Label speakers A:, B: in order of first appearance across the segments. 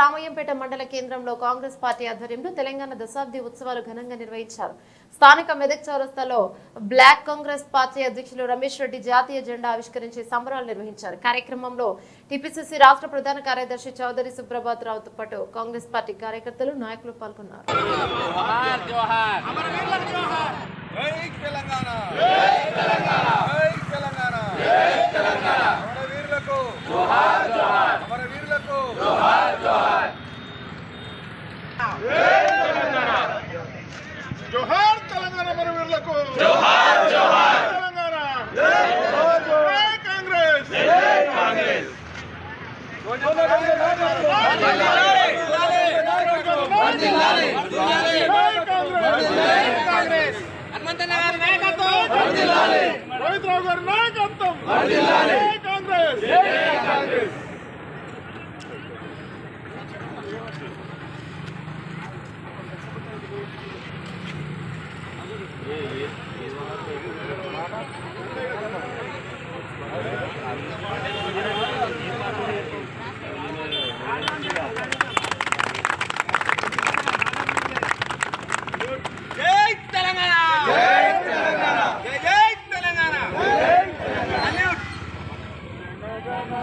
A: రామయ్యంపేట మండల కేంద్రంలో కాంగ్రెస్ పార్టీ ఆధ్వర్యంలో తెలంగాణ దశాబ్ది ఉత్సవాలు ఘనంగా నిర్వహించారు. స్థానిక మెదక్ చౌరస్తాలో బ్లాక్ కాంగ్రెస్ పార్టీ అధ్యక్షులు రమేష్ రెడ్డి జాతీయ జెండా ఆవిష్కరించి సంబరాలు నిర్వహించారు. కార్యక్రమంలో టిపిసిసి రాష్ట్ర ప్రధాన కార్యదర్శి చౌదరి సుప్రభాత్ రావుతో పాటు కాంగ్రెస్ పార్టీ కార్యకర్తలు నాయకులు పాల్గొన్నారు.
B: జై తెలంగాణ జై తెలంగాణ జై తెలంగాణ జై తెలంగాణ అమర వీరులకు జోహార్ జోహార్ అమర వీరులకు జోహార్ జోహార్
C: జోహార్ తెలంగాణ మన వీరులకు జోహార్ జోహార్ తెలంగాణ జై జోహార్ కాంగ్రెస్ గారి నాయకత్వం కాంగ్రెస్!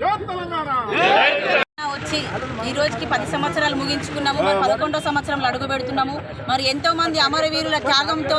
B: జై తెలంగాణ
D: వచ్చి ఈ రోజుకి పది సంవత్సరాలు ముగించుకున్నాము మరి పదకొండో సంవత్సరంలో అడుగు పెడుతున్నాము. మరి ఎంతో మంది అమరవీరుల త్యాగంతో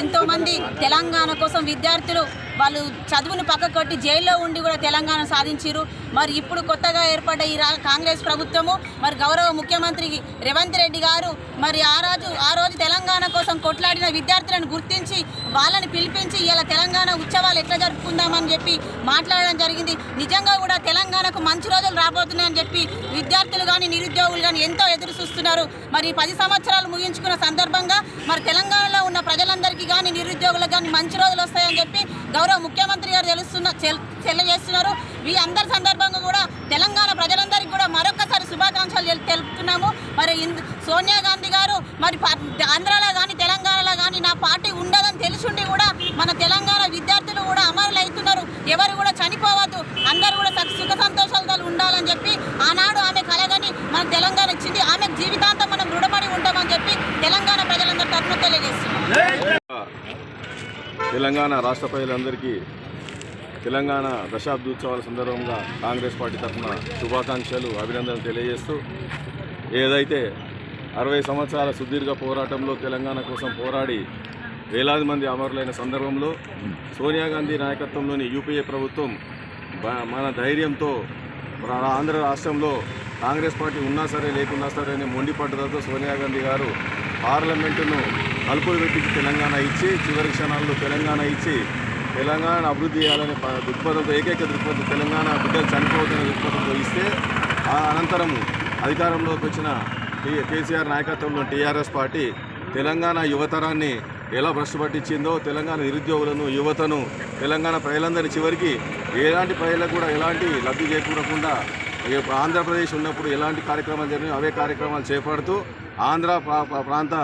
D: ఎంతో మంది తెలంగాణ కోసం విద్యార్థులు వాళ్ళు చదువును పక్క కొట్టి జైల్లో ఉండి కూడా తెలంగాణ సాధించారు మరి ఇప్పుడు కొత్తగా ఏర్పడ్డ ఈ కాంగ్రెస్ ప్రభుత్వము మరి గౌరవ ముఖ్యమంత్రికి రేవంత్ రెడ్డి గారు మరి ఆ రోజు ఆ రోజు తెలంగాణ కోసం కొట్లాడిన విద్యార్థులను గుర్తించి వాళ్ళని పిలిపించి ఇలా తెలంగాణ ఉత్సవాలు ఎట్లా జరుపుకుందామని చెప్పి మాట్లాడడం జరిగింది. నిజంగా కూడా తెలంగాణకు మంచి రోజులు రాబోతున్నాయని చెప్పి విద్యార్థులు కానీ నిరుద్యోగులు కానీ ఎంతో ఎదురు చూస్తున్నారు. మరి పది సంవత్సరాలు ముగించుకున్న సందర్భంగా మరి తెలంగాణలో ఉన్న ప్రజలందరికీ కానీ నిరుద్యోగులకు కానీ మంచి రోజులు వస్తాయని చెప్పి గౌరవ ముఖ్యమంత్రి గారు తెలుస్తున్న తెలియజేస్తున్నారు ఈ అందరి సందర్భంగా కూడా తెలంగాణ ప్రజలందరికీ కూడా మరొకసారి శుభాకాంక్షలు తెలుపుతున్నాము. మరి సోనియా గాంధీ గారు మరి ఆంధ్రాలో కానీ తెలంగాణలో కానీ నా పార్టీ ఉండదని తెలిసిండి కూడా మన తెలంగాణ విద్యార్థులు కూడా అమరులు అవుతున్నారు ఎవరు కూడా చనిపోవద్దు అందరూ కూడా స- సుఖ సంతోషాలతో ఉండాలని చెప్పి ఆనాడు ఆమె కలగని మన తెలంగాణ ఇచ్చింది ఆమె జీవితాంతం మనం రుణపడి ఉంటామని చెప్పి తెలంగాణ ప్రజలందరి తరఫున తెలియజేస్తున్నాం
E: తెలంగాణ రాష్ట్ర ప్రజలందరికీ తెలంగాణ దశాబ్దోత్సవాల సందర్భంగా కాంగ్రెస్ పార్టీ తరఫున శుభాకాంక్షలు అభినందనలు తెలియజేస్తూ ఏదైతే అరవై సంవత్సరాల సుదీర్ఘ పోరాటంలో తెలంగాణ కోసం పోరాడి వేలాది మంది అమరులైన సందర్భంలో సోనియా గాంధీ నాయకత్వంలోని యూపీఏ ప్రభుత్వం మన ధైర్యంతో ఆంధ్ర రాష్ట్రంలో కాంగ్రెస్ పార్టీ ఉన్నా సరే లేకున్నా సరే అనే మొండి పట్టుదలతో సోనియా గాంధీ గారు పార్లమెంటును కలుపులు పెట్టించి తెలంగాణ ఇచ్చి చివరి క్షణాల్లో తెలంగాణ ఇచ్చి తెలంగాణ అభివృద్ధి చేయాలనే దృక్పథంతో ఏకైక దృక్పథం తెలంగాణ బిడ్డలు చనిపోతున్న దృక్పథంతో ఇస్తే ఆ అనంతరం అధికారంలోకి వచ్చిన కేసీఆర్ నాయకత్వంలో టీఆర్ఎస్ పార్టీ తెలంగాణ యువతరాన్ని ఎలా భ్రష్టుపట్టించిందో తెలంగాణ నిరుద్యోగులను యువతను తెలంగాణ ప్రజలందరి చివరికి ఎలాంటి ప్రజలకు కూడా ఎలాంటి లబ్ధి చేకూరకుండా ఆంధ్రప్రదేశ్ ఉన్నప్పుడు ఎలాంటి కార్యక్రమాలు జరిగినాయో అవే కార్యక్రమాలు చేపడుతూ ఆంధ్ర ప్రా- ప్రాంత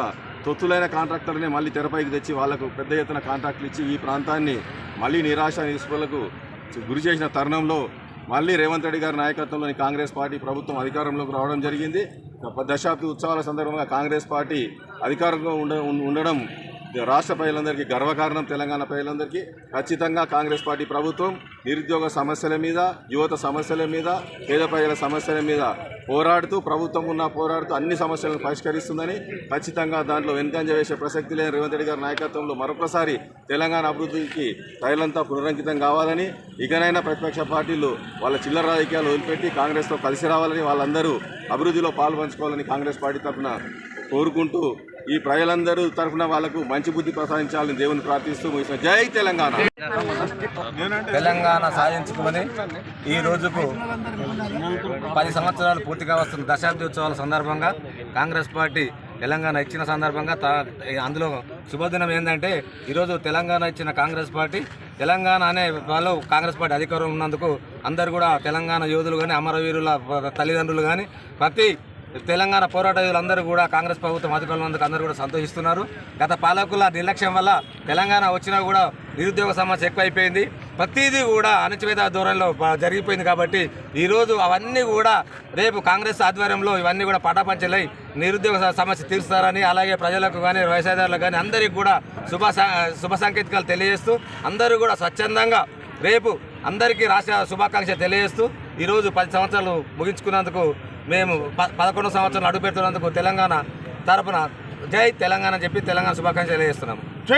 E: తొత్తులైన కాంట్రాక్టర్ని మళ్ళీ తెరపైకి తెచ్చి వాళ్ళకు పెద్ద ఎత్తున కాంట్రాక్టులు ఇచ్చి ఈ ప్రాంతాన్ని మళ్ళీ నిరాశ నిస్పృహలకు గురి చేసిన తరుణంలో మళ్ళీ రేవంత్ రెడ్డి గారి నాయకత్వంలోని కాంగ్రెస్ పార్టీ ప్రభుత్వం అధికారంలోకి రావడం జరిగింది. దశాబ్ది ఉత్సవాల సందర్భంగా కాంగ్రెస్ పార్టీ అధికారంలో ఉండ ఉండడం రాష్ట్ర ప్రజలందరికీ గర్వకారణం తెలంగాణ ప్రజలందరికీ. ఖచ్చితంగా కాంగ్రెస్ పార్టీ ప్రభుత్వం నిరుద్యోగ సమస్యల మీద యువత సమస్యల మీద పేద ప్రజల సమస్యల మీద పోరాడుతూ ప్రభుత్వం ఉన్న పోరాడుతూ అన్ని సమస్యలను పరిష్కరిస్తుందని ఖచ్చితంగా దాంట్లో వెనుకంజ వేసే ప్రసక్తి లేని రేవంత్ రెడ్డి గారి నాయకత్వంలో మరొకసారి తెలంగాణ అభివృద్ధికి ప్రజలంతా పునరంకితం కావాలని ఇకనైనా ప్రతిపక్ష పార్టీలు వాళ్ళ చిల్లర రాజకీయాలు వదిలిపెట్టి కాంగ్రెస్తో కలిసి రావాలని వాళ్ళందరూ అభివృద్ధిలో పాల్పంచుకోవాలని కాంగ్రెస్ పార్టీ తరఫున కోరుకుంటూ ఈ ప్రజలందరూ తరఫున వాళ్ళకు మంచి బుద్ధి ప్రసాదించాలని దేవుని ప్రార్థిస్తూ ముగిసిన జై తెలంగాణ.
F: తెలంగాణ సాధించుకుని ఈ రోజుకు పది సంవత్సరాలు పూర్తిగా వస్తున్న దశాబ్ది ఉత్సవాల సందర్భంగా కాంగ్రెస్ పార్టీ తెలంగాణ ఇచ్చిన సందర్భంగా అందులో శుభదినం ఏంటంటే ఈరోజు తెలంగాణ ఇచ్చిన కాంగ్రెస్ పార్టీ తెలంగాణ అనే వాళ్ళు కాంగ్రెస్ పార్టీ అధికారం ఉన్నందుకు అందరు కూడా తెలంగాణ యోధులు కానీ అమరవీరుల తల్లిదండ్రులు కానీ ప్రతి తెలంగాణ పోరాట యోధులందరూ కూడా కాంగ్రెస్ ప్రభుత్వం అధికారులందుకు అందరూ కూడా సంతోషిస్తున్నారు. గత పాలకుల నిర్లక్ష్యం వల్ల తెలంగాణ వచ్చినా కూడా నిరుద్యోగ సమస్య ఎక్కువైపోయింది. ప్రతిదీ కూడా అణచివేత దూరంలో జరిగిపోయింది కాబట్టి ఈరోజు అవన్నీ కూడా రేపు కాంగ్రెస్ ఆధ్వర్యంలో ఇవన్నీ కూడా పటాపంచలై నిరుద్యోగ సమస్య తీరుస్తారని అలాగే ప్రజలకు కానీ వ్యవసాయదారులకు కానీ అందరికీ కూడా శుభ శుభ సంకేతాలు తెలియజేస్తూ అందరూ కూడా స్వచ్ఛందంగా రేపు అందరికీ రాష్ట్ర శుభాకాంక్ష తెలియజేస్తూ ఈరోజు పది సంవత్సరాలు ముగించుకున్నందుకు మేము ప పదకొండు సంవత్సరాలు అడుగు పెడుతున్నందుకు తెలంగాణ తరపున జై తెలంగాణ అని చెప్పి తెలంగాణ శుభాకాంక్షలు తెలియజేస్తున్నాము.